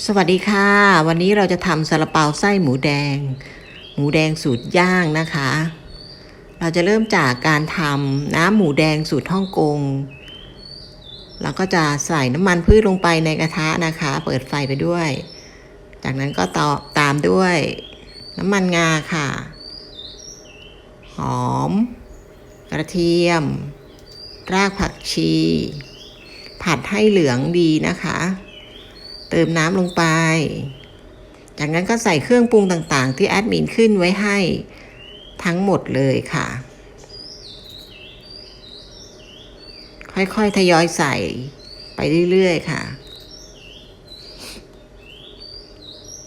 สวัสดีค่ะ วันนี้เราจะทำซาลาเปาไส้หมูแดง หมูแดงสูตรย่างนะคะ เราจะเริ่มจากการทำน้ำหมูแดงสูตรฮ่องกงเราก็จะใส่น้ำมันพืชลงไปในกระทะนะคะ เปิดไฟไปด้วย จากนั้นก็ต่อตามด้วยน้ำมันงาค่ะ หอม กระเทียม รากผักชี ผัดให้เหลืองดีนะคะ เติมน้ำลงไป จากนั้นก็ใส่เครื่องปรุงต่างๆ ที่แอดมินขึ้นไว้ให้ทั้งหมดเลยค่ะ ค่อยๆ ทยอยใส่ไปเรื่อยๆ ค่ะ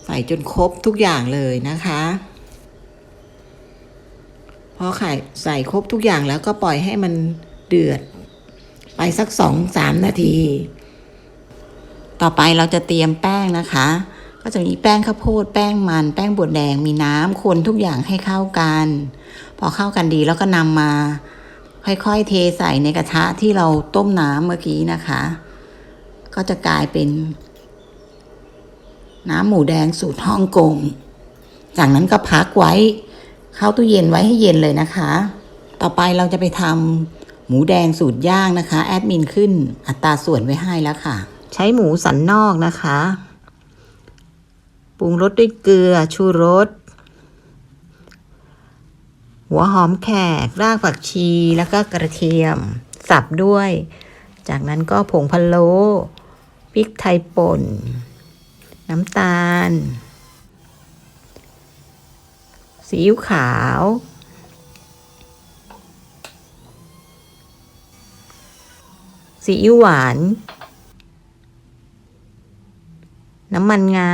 ใส่จนครบทุกอย่างเลยนะคะพอไข่ใส่ครบทุกอย่างแล้วก็ปล่อยให้มันเดือด ไปสักสองสามนาที ต่อไปเราจะเตรียมแป้งนะคะ ก็จะมีแป้งข้าวโพด แป้งมัน แป้งบดแดง มีน้ำคนทุกอย่างให้เข้ากัน พอเข้ากันดีแล้วก็นำมา ค่อยๆเทใส่ในกระทะที่เราต้มน้ำเมื่อกี้นะคะ ก็จะกลายเป็น น้ำหมูแดงสูตรฮ่องกง จากนั้นก็พักไว้ เข้าตู้เย็นไว้ให้เย็นเลยนะคะ ต่อไปเราจะไปทำหมูแดงสูตรย่างนะคะ แอดมินขึ้นอัตราส่วนไว้ให้แล้วค่ะ ใช้หมูสันนอกนะคะ ปรุงรสด้วยเกลือชูรส หัวหอมแขก รากผักชี แล้วก็กระเทียม สับด้วย จากนั้นก็ผงพะโล้พริกไทยป่น น้ำตาล ซีอิ๊วขาวซีอิ๊วหวาน น้ำมันงา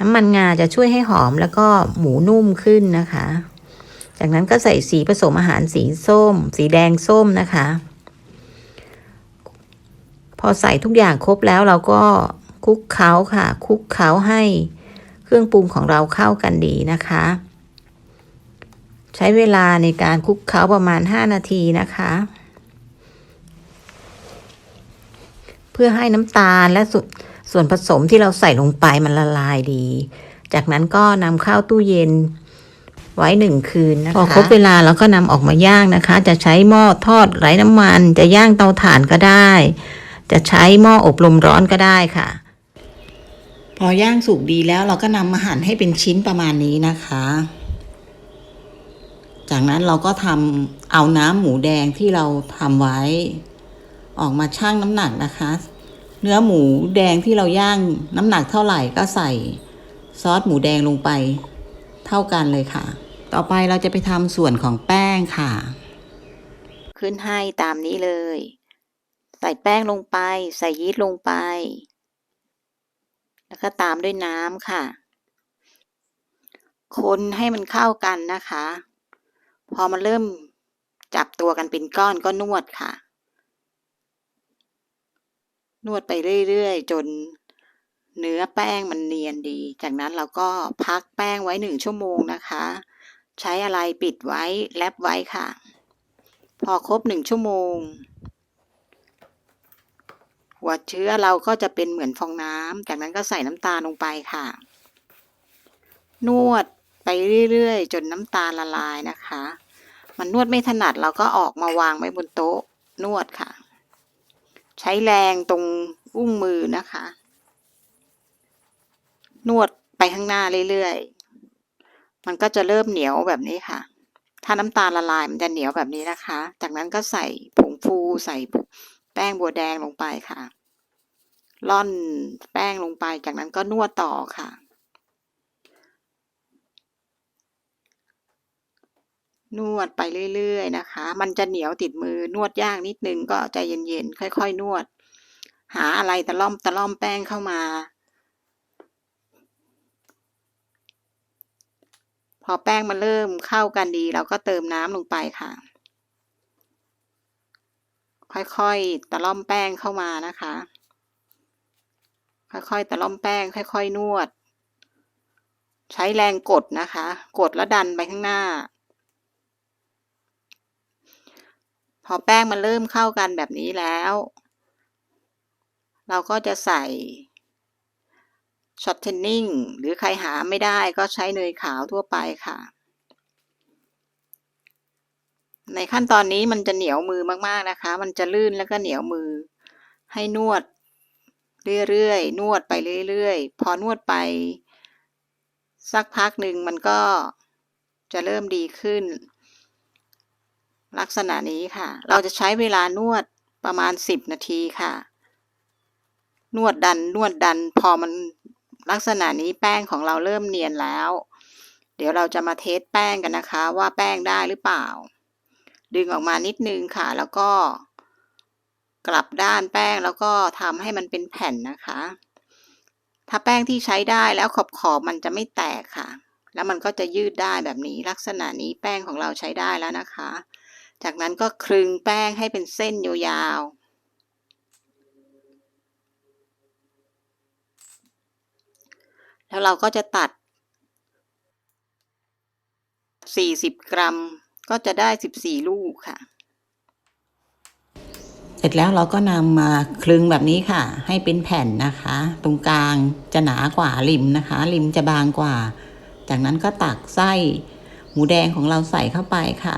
น้ำมันงาจะช่วยให้หอมแล้วก็หมูนุ่มขึ้นนะคะ จากนั้นก็ใส่สีผสมอาหารสีส้ม สีแดงส้มนะคะ พอใส่ทุกอย่างครบแล้วเราก็คลุกเคล้าค่ะคลุกเคล้าให้เครื่องปรุงของเราเข้ากันดีนะคะ ใช้เวลาในการคลุกเคล้าประมาณ 5 นาทีนะคะ เพื่อให้น้ำตาลและสส่วนผสมที่เราใส่ลงไปมันละลายดี จากนั้นก็นำเข้าตู้เย็น ไว้หนึ่งคืนนะคะพอครบเวลาเราก็นำออกมาย่างนะคะ จะใช้หม้อทอดไร้น้ำมัน จะย่างเตาถ่านก็ได้ จะใช้หม้ออบลมร้อนก็ได้ค่ะ พอย่างสุกดีแล้วเราก็นำมาหั่นให้เป็นชิ้นประมาณนี้นะคะจากนั้นเราก็ทำเอาน้ำหมูแดงที่เราทำไว้ ออกมาชั่งน้ำหนักนะคะ เนื้อหมูแดงที่เราย่างน้ำหนักเท่าไหร่ก็ใส่ซอสหมูแดงลงไปเท่ากันเลยค่ะ ต่อไปเราจะไปทำส่วนของแป้งค่ะ ขึ้นให้ตามนี้เลย ใส่แป้งลงไป ใส่ยีสต์ลงไป แล้วก็ตามด้วยน้ำค่ะ คนให้มันเข้ากันนะคะ พอมันเริ่มจับตัวกันเป็นก้อนก็นวดค่ะ นวดไปเรื่อยๆ จนเนื้อแป้งมันเนียนดี จากนั้นเราก็พักแป้งไว้หนึ่งชั่วโมงนะคะ ใช้อะไรปิดไว้แลบไว้ค่ะ พอครบหนึ่งชั่วโมง หัวเชื้อเราก็จะเป็นเหมือนฟองน้ำ จากนั้นก็ใส่น้ำตาลลงไปค่ะ นวดไปเรื่อยๆ จนน้ำตาลละลายนะคะ มันนวดไม่ถนัดเราก็ออกมาวางไว้บนโต๊ะนวดค่ะ ใช้แรงตรงอุ้งมือนะคะ นวดไปข้างหน้าเรื่อยๆ มันก็จะเริ่มเหนียวแบบนี้ค่ะ ถ้าน้ำตาลละลายมันจะเหนียวแบบนี้นะคะ จากนั้นก็ใส่ผงฟูใส่แป้งบัวแดงลงไปค่ะ ล่อนแป้งลงไป จากนั้นก็นวดต่อค่ะ นวดไปเรื่อยๆนะคะ มันจะเหนียวติดมือนวดยากนิดนึงก็ใจเย็นๆค่อย ๆ นวด หาอะไรตะล่อมตะล่อมแป้งเข้ามา พอแป้งมันเริ่มเข้ากันดีเราก็เติมน้ำลงไปค่ะ ค่อยๆตะล่อมแป้งเข้ามานะคะ ค่อยๆตะล่อมแป้ง ค่อย ๆ นวด ใช้แรงกดนะคะ กดแล้วดันไปข้างหน้า พ อแป้งมันเริ่มเข้ากันแบบนี้แล้ว เราก็จะใส่ช็อตเทนนิ่งหรือใครหาไม่ได้ก็ใช้เนยขาวทั่วไปค่ะ ในขั้นตอนนี้มันจะเหนียวมือมากๆนะคะ มันจะลื่นแล้วก็เหนียวมือ ให้นวดเรื่อยๆ นวดไปเรื่อยๆ พอนวดไป สักพักหนึ่งมันก็จะเริ่มดีขึ้น ลักษณะนี้ค่ะ เราจะใช้เวลานวดประมาณ 10 นาทีค่ะ นวดดันนวดดันพอมันลักษณะนี้แป้งของเราเริ่มเนียนแล้ว เดี๋ยวเราจะมาเทสแป้งกันนะคะ ว่าแป้งได้หรือเปล่า ดึงออกมานิดนึงค่ะ แล้วก็ กลับด้านแป้งแล้วก็ทำให้มันเป็นแผ่นนะคะ ถ้าแป้งที่ใช้ได้แล้วขอบขอบมันจะไม่แตกค่ะ แล้วมันก็จะยืดได้แบบนี้ลักษณะนี้แป้งของเราใช้ได้แล้วนะคะ จากนั้นก็คลึงแป้งให้เป็นเส้นยาวๆ แล้วเราก็จะตัด 40 กรัม ก็จะได้ 14 ลูกค่ะ เสร็จแล้วเราก็นำมาคลึงแบบนี้ค่ะ ให้เป็นแผ่นนะคะ ตรงกลางจะหนากว่าริมนะคะ ริมจะบางกว่า จากนั้นก็ตักไส้ หมูแดงของเราใส่เข้าไปค่ะ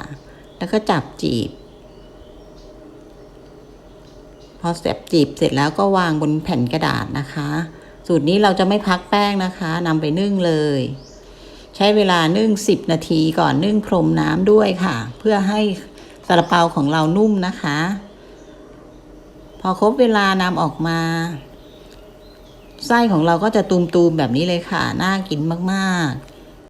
แล้วก็จับจีบ พอเสร็จจีบเสร็จแล้วก็วางบนแผ่นกระดาษนะคะ สูตรนี้เราจะไม่พักแป้งนะคะนำไปนึ่งเลย ใช้เวลานึ่ง10นาทีก่อนนึ่งพรมน้ำด้วยค่ะ เพื่อให้ซาลาเปาของเรานุ่มนะคะ พอครบเวลานำออกมาไส้ของเราก็จะตูมๆแบบนี้เลยค่ะ น่ากินมาก ๆ